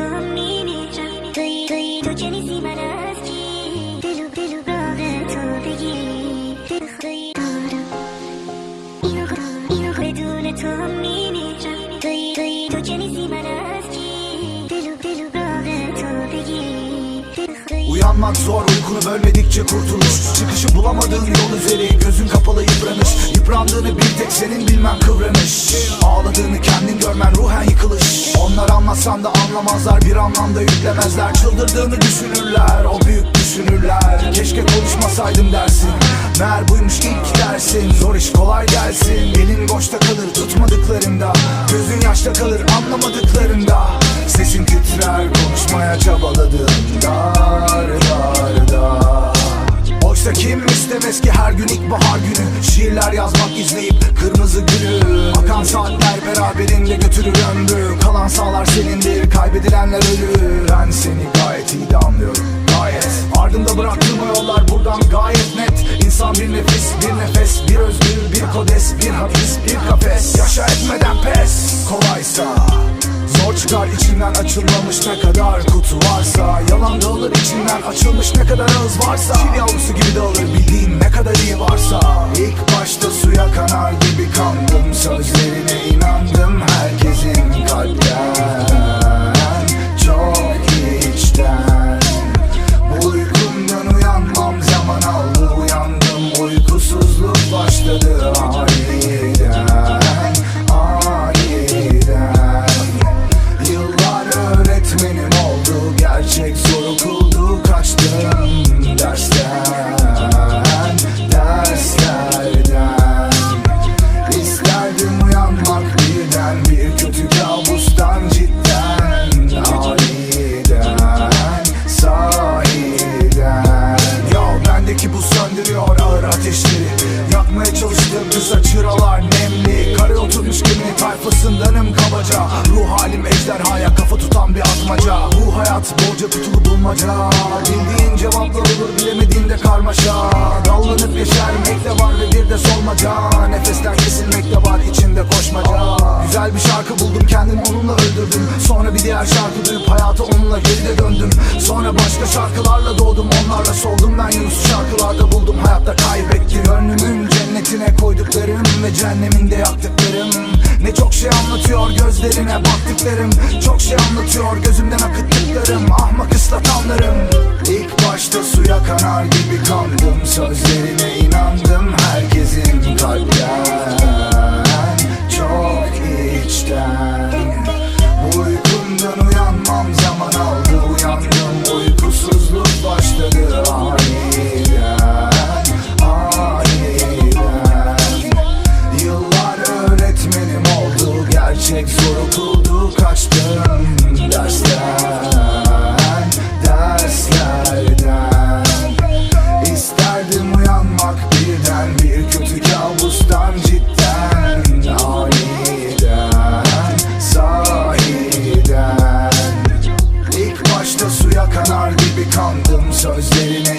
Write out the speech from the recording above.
turn Uyanmak zor uykunu bölmedikçe kurtuluş Çıkışı bulamadığın yol üzeri Gözün kapalı yıpranış Yıprandığını bir tek senin bilmen kıvranış Ağladığını kendin görmen ruhen yıkılış. Onlar anlatsan da anlamazlar Bir anlamda yüklemezler. Çıldırdığını düşünürler O büyük düşünürler. Keşke konuşmasaydım dersin. Meğer buymuş ilk dersin. Zor iş kolay gelsin. Elin boşta kalır tutmadıklarında konuşmaya çabaladığında Dar dar dar Oysa kim istemez ki her gün ilkbahar günü Şiirler yazmak izleyip kırmızı gülü Akan saatler beraberinde götürür ömrü. Kalan sağlar senindir kaybedilenler ölür. Ben seni gayet iyi de anlıyorum gayet. Ardımda bıraktığım yollar buradan gayet net. İnsan bir nefis bir nefes bir özgür bir kodes Bir hapis bir kafes. Yaşa Zor çıkar içinden açılmamış ne kadar kutu varsa. Yalan dağılır içinden açılmış ne kadar ağız varsa. Çil yavrusu gibi dağılır bildiğin ne kadar iyi varsa. İlk başta suya kanar gibi kandım Sözlerine Geminin tayfasındanım kabaca. Ruh halim ejderhaya kafa tutan bir atmaca. Bu hayat borca tutulu bulmaca. Bildiğin cevaplar olur bilemediğinde karmaşa. Dallanıp yeşermek de var ve bir de solmaca. Nefesler kesilmek de var içinde koşmaca. Güzel bir şarkı buldum kendimi onunla öldürdüm. Sonra bir diğer şarkı duyup hayata onunla geride döndüm. Sonra başka şarkılarla doğdum onlarla soldum. Ben Yunus'u şarkılarda buldum hayatta kaybettim Gönlümün cennetine koyduklarım ve cehenneminde Ne çok şey anlatıyor gözlerine baktıklarım. Çok şey anlatıyor gözümden akıttıklarım. Ahmak ıslatanlarım. İlk başta suya kanar gibi kandım Sözlerine Gitmek zor okuldu kaçtım Dersler, derslerden. İsterdim uyanmak birden Bir kötü kabustan cidden. Aniden, sahiden. İlk başta suya kanar gibi kandım sözlerine